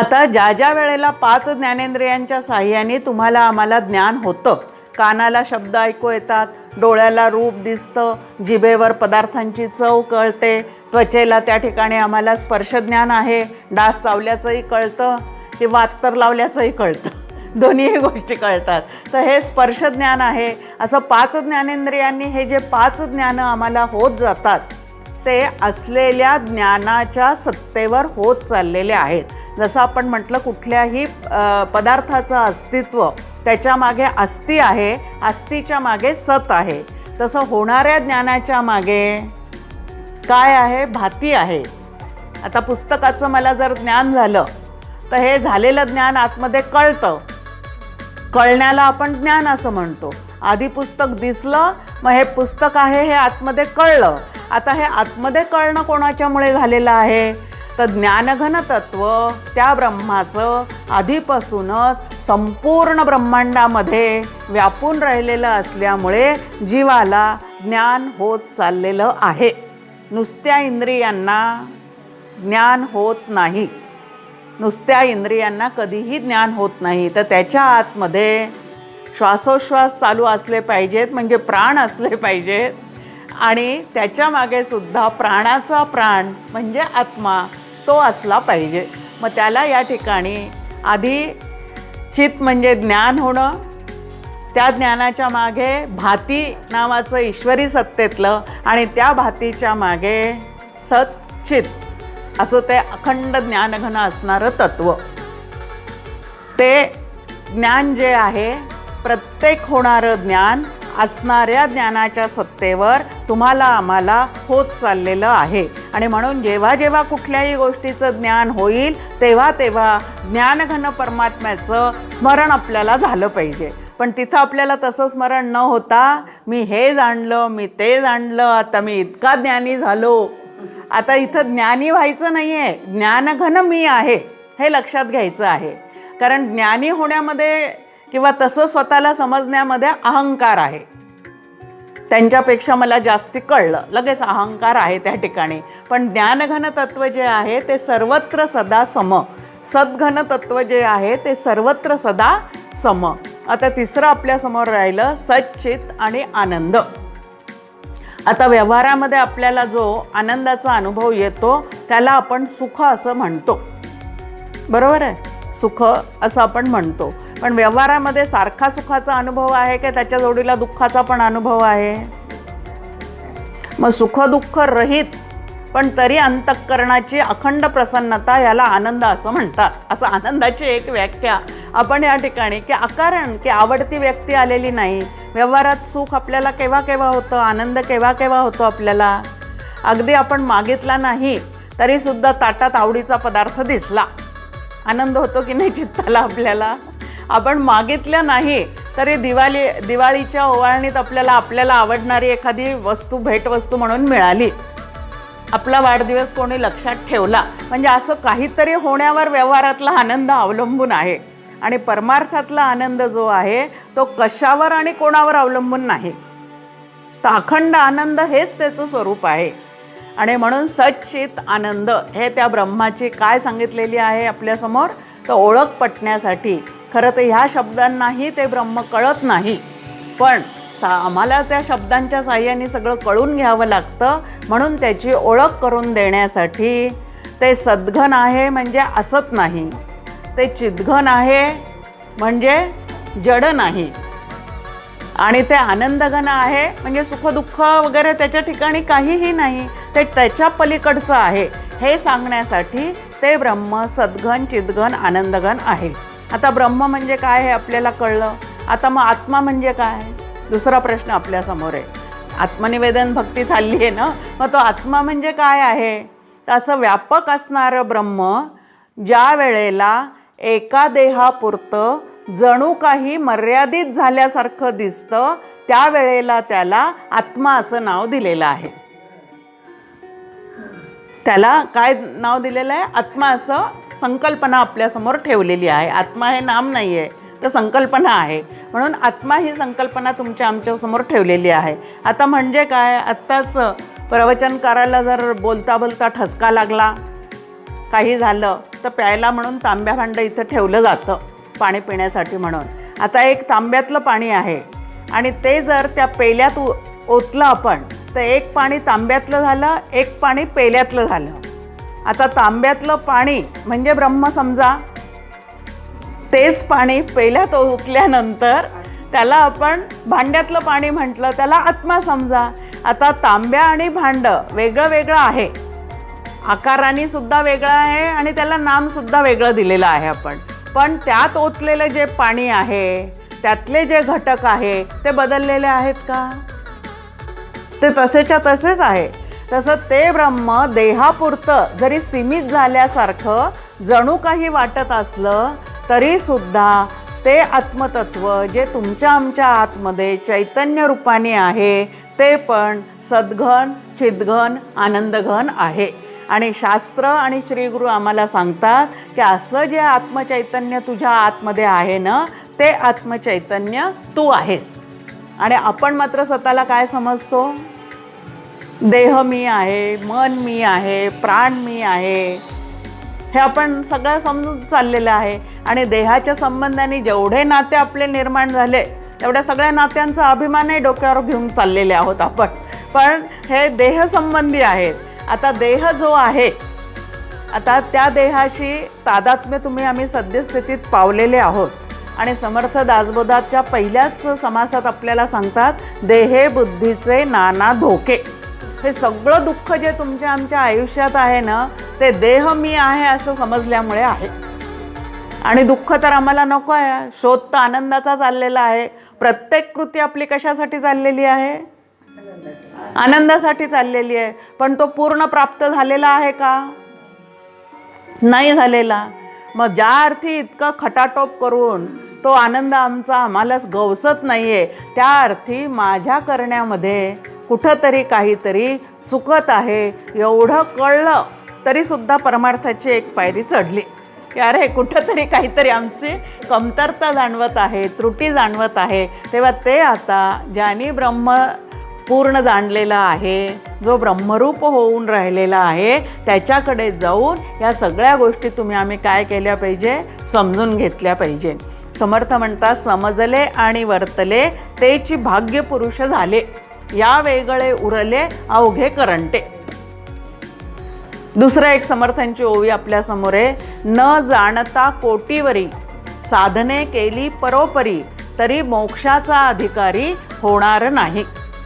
आता ज्या ज्या वेळेला पाच ज्ञानेंद्रियांच्या साह्याने तुम्हाला आम्हाला ज्ञान होतं कानाला शब्द ऐकू येतात डोळ्याला रूप दिसतं जिभेवर पदार्थांची चव कळते त्वचेला त्या ठिकाणी आम्हाला स्पर्शज्ञान आहे डास चावल्याचंही कळतं किंवा अत्तर लावल्याचंही कळतं. दोन्हीही गोष्टी कळतात. तर हे स्पर्शज्ञान आहे. असं पाच ज्ञानेंद्रियांनी हे जे पाच ज्ञानं आम्हाला होत जातात ते असलेल्या ज्ञानाच्या सत्तेवर होत चाललेले आहेत. जसं आपण म्हटलं कुठल्याही पदार्थाचं अस्तित्व त्याच्यामागे अस्ति आहे अस्थीच्या मागे सत आहे. तसं होणाऱ्या ज्ञानाच्या मागे काय आहे? भाती आहे. आता पुस्तकाचं मला जर ज्ञान झालं तर हे झालेलं ज्ञान आतमध्ये कळतं. कळण्याला आपण ज्ञान असं म्हणतो. आधी पुस्तक दिसलं मग हे पुस्तक आहे हे आतमध्ये कळलं. आता हे आतमध्ये कळणं कोणाच्यामुळे झालेलं आहे? तर ज्ञानघन तत्व त्या ब्रह्माचं आधीपासूनच संपूर्ण ब्रह्मांडामध्ये व्यापून राहिलेलं असल्यामुळे जीवाला ज्ञान होत चाललेलं आहे. नुसत्या इंद्रियांना ज्ञान होत नाही. नुसत्या इंद्रियांना कधीही ज्ञान होत नाही. तर त्याच्या आतमध्ये श्वासोश्वास चालू असले पाहिजेत म्हणजे प्राण असले पाहिजेत. आणि त्याच्यामागे सुद्धा प्राणाचा प्राण म्हणजे आत्मा तो असला पाहिजे. मग त्याला या ठिकाणी आधी चित म्हणजे ज्ञान होणं त्या ज्ञानाच्या मागे भाती नावाचं ईश्वरी सत्तेतलं आणि त्या भातीच्या मागे सच्चित असं ते अखंड ज्ञानघन असणारं तत्व. ते ज्ञान जे आहे प्रत्येक होणारं ज्ञान असणाऱ्या ज्ञानाच्या सत्तेवर तुम्हाला आम्हाला होत चाललेलं आहे. आणि म्हणून जेव्हा जेव्हा कुठल्याही गोष्टीचं ज्ञान होईल तेव्हा तेव्हा ज्ञानघन परमात्म्याचं स्मरण आपल्याला झालं पाहिजे. पण तिथं आपल्याला तसं स्मरण न होता मी हे जाणलं मी ते जाणलं आता मी इतका ज्ञानी झालो. आता इथं ज्ञानी व्हायचं नाही आहे ज्ञानघन मी आहे हे लक्षात घ्यायचं आहे. कारण ज्ञानी होण्यामध्ये किंवा तसं स्वतःला समजण्यामध्ये अहंकार आहे. त्यांच्यापेक्षा मला जास्ती कळलं. लगेच अहंकार आहे त्या ठिकाणी. पण ज्ञानघन तत्व जे आहे ते सर्वत्र सदा सम. सद्घन तत्व जे आहे ते सर्वत्र सदा सम. आता तिसरं आपल्यासमोर राहिलं सच्चित आणि आनंद. आता व्यवहारामध्ये आपल्याला जो आनंदाचा अनुभव येतो त्याला आपण सुख असं म्हणतो. बरोबर आहे? सुख असं आपण म्हणतो. पण व्यवहारामध्ये सारखा सुखाचा अनुभव आहे की त्याच्या जोडीला दुःखाचा पण अनुभव आहे? मग सुखदुःख रहित पण तरी अंतःकरणाची अखंड प्रसन्नता याला आनंद असं म्हणतात. असं आनंदाची एक व्याख्या आपण या ठिकाणी की अकारण की आवडती व्यक्ती आलेली नाही. व्यवहारात सुख आपल्याला केव्हा केव्हा होतं? आनंद केव्हा केव्हा होतो आपल्याला? अगदी आपण मागितला नाही तरीसुद्धा ताटात आवडीचा पदार्थ दिसला. आनंद होतो की नाही चित्ताला आपल्याला? आपण मागितलं नाही तरी दिवाळी दिवाळीच्या ओवाळणीत आपल्याला आपल्याला आवडणारी एखादी वस्तू भेटवस्तू म्हणून मिळाली. आपला वाढदिवस कोणी लक्षात ठेवला म्हणजे असं काहीतरी होण्यावर व्यवहारातला आनंद अवलंबून आहे. आणि परमार्थातला आनंद जो आहे तो कशावर आणि कोणावर अवलंबून नाही. तर अखंड आनंद हेच त्याचं स्वरूप आहे. आणि म्हणून सच्चित आनंद हे त्या ब्रह्माची काय सांगितलेली आहे आपल्यासमोर तर ओळख पटण्यासाठी. खरं तर ह्या शब्दांनाही ते ब्रह्म कळत नाही. पण सा आम्हाला त्या शब्दांच्या साह्याने सगळं कळून घ्यावं लागतं. म्हणून त्याची ओळख करून देण्यासाठी ते सद्घन आहे म्हणजे असत नाही. ते चिद्घन आहे म्हणजे जड नाही. आणि ते आनंदघन आहे म्हणजे सुखदुःख वगैरे त्याच्या ठिकाणी काहीही नाही. ते त्याच्या पलीकडचं आहे. हे सांगण्यासाठी ते ब्रह्म सद्घन चिद्घन आनंदघन आहे. आता ब्रह्म म्हणजे काय हे आपल्याला कळलं. आता मग आत्मा म्हणजे काय? दुसरा प्रश्न आपल्यासमोर आहे. आत्मनिवेदन भक्ती चालली आहे ना? मग तो आत्मा म्हणजे काय आहे? तर असं व्यापक असणारं ब्रह्म ज्या वेळेला एका देहापुरतं जणू काही मर्यादित झाल्यासारखं दिसतं त्यावेळेला त्याला आत्मा असं नाव दिलेलं आहे. त्याला काय नाव दिलेलं आहे? आत्मा असं संकल्पना आपल्यासमोर ठेवलेली आहे. आत्मा हे नाम नाही आहे तर संकल्पना आहे. म्हणून आत्मा ही संकल्पना तुमच्या आमच्यासमोर ठेवलेली आहे. आता म्हणजे काय? आत्ताच प्रवचनकाराला जर बोलता बोलता ठसका लागला काही झालं तर प्यायला म्हणून तांब्या भांडं इथं ठेवलं जातं पाणी पिण्यासाठी म्हणून. आता एक तांब्यातलं पाणी आहे आणि ते जर त्या पेल्यात ओतलं आपण तर एक पाणी तांब्यातलं झालं एक पाणी पेल्यातलं झालं. आता तांब्यातलं पाणी म्हणजे ब्रह्म समजा. तेच पाणी पेल्यात ओतल्यानंतर त्याला आपण भांड्यातलं पाणी म्हटलं त्याला आत्मा समजा. आता तांब्या आणि भांडं वेगळं वेगळं आहे. आकाराने सुद्धा वेगळं आहे आणि त्याला नामसुद्धा वेगळं दिलेलं आहे आपण. पण त्यात ओतलेलं जे पाणी आहे त्यातले जे घटक आहे ते बदललेले आहेत का? ते तसेच्या तसेच आहे. तसं ते ब्रह्म देहापुरतं जरी सीमित झाल्यासारखं जणू काही वाटत असलं तरीसुद्धा ते आत्मतत्व जे तुमच्या आमच्या आतमध्ये चैतन्य रूपाने आहे ते पण सद्घन चिद्घन आनंदघन आहे. आणि शास्त्र आणि श्रीगुरू आम्हाला सांगतात की असं जे आत्मचैतन्य तुझ्या आतमध्ये आहे ना ते आत्मचैतन्य तू आहेस. आणि आपण मात्र स्वतःला काय समजतो? देह मी आहे मन मी आहे प्राण मी आहे. हे आपण सगळं समजून चाललेलं आहे. आणि देहाच्या संबंधाने जेवढे नाते आपले निर्माण झाले तेवढ्या सगळ्या नात्यांचा अभिमानही डोक्यावर घेऊन चाललेले आहोत आपण. पण हे देहसंबंधी आहेत. आता देह जो आहे आता त्या देहाशी तादात्म्य तुम्ही आम्ही सद्यस्थितीत पावलेले आहोत. आणि समर्थ दासबोधाच्या पहिल्याच समासात आपल्याला सांगतात देहे बुद्धीचे नाना धोके. हे सगळं दुःख जे तुमच्या आमच्या आयुष्यात आहे ना ते देह मी आहे असं समजल्यामुळे आहे. आणि दुःख तर आम्हाला नको आहे. शोध तर आनंदाचा चाललेला आहे. प्रत्येक कृती आपली कशासाठी चाललेली आहे? आनंदासाठी चाललेली आहे. पण तो पूर्ण प्राप्त झालेला आहे का? नाही झालेला. मग ज्या अर्थी इतका खटाटोप करून तो आनंद आमचा आम्हालाच गवसत नाही आहे त्या अर्थी माझ्या करण्यामध्ये कुठंतरी काहीतरी चुकत आहे एवढं कळलं तरीसुद्धा परमार्थाची एक पायरी चढली. की अरे कुठंतरी काहीतरी आमची कमतरता जाणवत आहे त्रुटी जाणवत आहे. तेव्हा ते आता ज्यानी ब्रह्म पूर्ण जाणलेला आहे जो ब्रह्मरूप होऊन राहिलेला आहे त्याच्याकडे जाऊन या सगळ्या गोष्टी तुम्ही आम्ही काय केल्या पाहिजे? समजून घेतल्या पाहिजे. समर्थ म्हणतात समजले आणि वर्तले तेची भाग्य पुरुष झाले. या वेगळे उरले अवघे करंटे. दुसरं एक समर्थांची ओवी आपल्यासमोर आहे. न जाणता कोटीवरी साधने केली परोपरी तरी मोक्षाचा अधिकारी होणार नाही.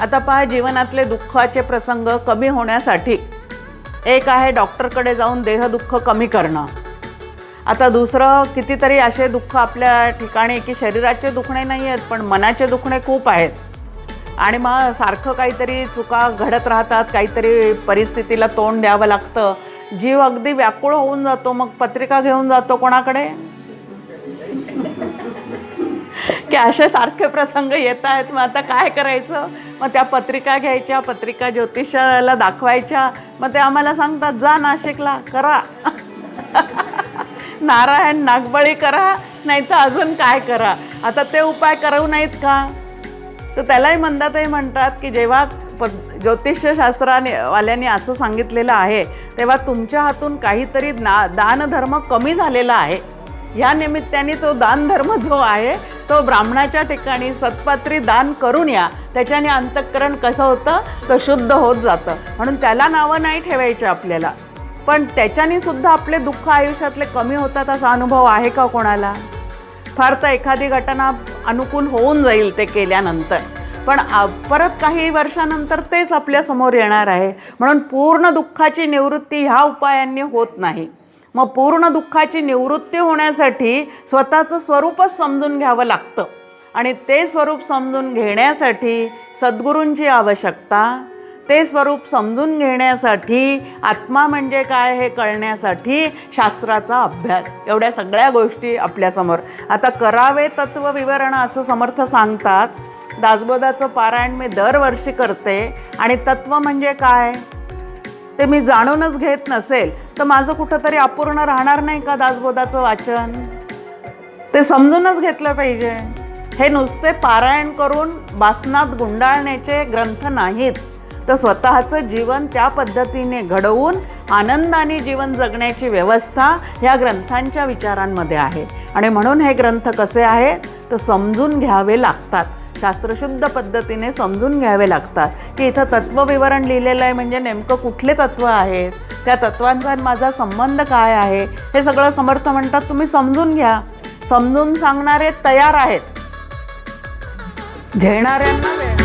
आता पहा जीवनातले दुःखाचे प्रसंग कमी होण्यासाठी एक आहे डॉक्टरकडे जाऊन देहदुःख कमी करणं. आता दुसरं कितीतरी असे दुःख आपल्या ठिकाणी की शरीराचे दुखणे नाही आहेत पण मनाचे दुखणे खूप आहेत. आणि मग सारखं काहीतरी चुका घडत राहतात काहीतरी परिस्थितीला तोंड द्यावं लागतं. जीव अगदी व्याकुळ होऊन जातो मग पत्रिका घेऊन जातो कोणाकडे? की असे सारखे प्रसंग येत आहेत. मग आता काय करायचं? मग त्या पत्रिका घ्यायच्या पत्रिका ज्योतिषाला दाखवायच्या. मग ते आम्हाला सांगतात जा नाशिकला करा. नारायण नागबळी करा नाही तर अजून काय करा? आता ते उपाय करू नाहीत का? तर त्यालाही मंदातही म्हणतात की जेव्हा प ज्योतिषशास्त्राने वाल्यांनी असं सांगितलेलं आहे तेव्हा तुमच्या हातून काहीतरी ना दानधर्म कमी झालेला आहे. या निमित्ताने तो दानधर्म जो आहे तो ब्राह्मणाच्या ठिकाणी सत्पात्री दान करून या. त्याच्याने अंतःकरण कसं होतं? तर शुद्ध होत जातं. म्हणून त्याला नावं नाही ठेवायची आपल्याला. पण त्याच्याने सुद्धा आपले दुःख आयुष्यातले कमी होतात असा अनुभव आहे का कोणाला? फार तर एखादी घटना अनुकूल होऊन जाईल ते केल्यानंतर. पण परत काही वर्षानंतर तेच आपल्यासमोर येणार आहे. म्हणून पूर्ण दुःखाची निवृत्ती ह्या उपायांनी होत नाही. मग पूर्ण दुःखाची निवृत्ती होण्यासाठी स्वतःचं स्वरूपच समजून घ्यावं लागतं. आणि ते स्वरूप समजून घेण्यासाठी सद्गुरूंची आवश्यकता ते स्वरूप समजून घेण्यासाठी आत्मा म्हणजे काय हे कळण्यासाठी शास्त्राचा अभ्यास. एवढ्या सगळ्या गोष्टी आपल्यासमोर. आता करावे तत्व विवरण असं समर्थ सांगतात. दासबोधाचं पारायण मी दरवर्षी करते. आणि तत्व म्हणजे काय? ते मी जाणूनच घेत नसेल तर माझं कुठंतरी अपूर्ण राहणार नाही का दासबोधाचं वाचन? ते समजूनच घेतलं पाहिजे. हे नुसते पारायण करून बासनात गुंडाळण्याचे ग्रंथ नाहीत. तर स्वतःचं जीवन त्या पद्धतीने घडवून आनंदाने जीवन जगण्याची व्यवस्था ह्या ग्रंथांच्या विचारांमध्ये आहे. आणि म्हणून हे ग्रंथ कसे आहेत? तर समजून घ्यावे लागतात. शास्त्रशुद्ध पद्धतीने समजून घ्यावे लागतात. की इथं तत्वविवरण लिहिलेलं आहे म्हणजे नेमकं कुठले तत्व आहेत त्या तत्वांचा माझा संबंध काय आहे? हे सगळं समर्थ म्हणतात तुम्ही समजून घ्या. समजून सांगणारे तयार आहेत. घेणाऱ्यांना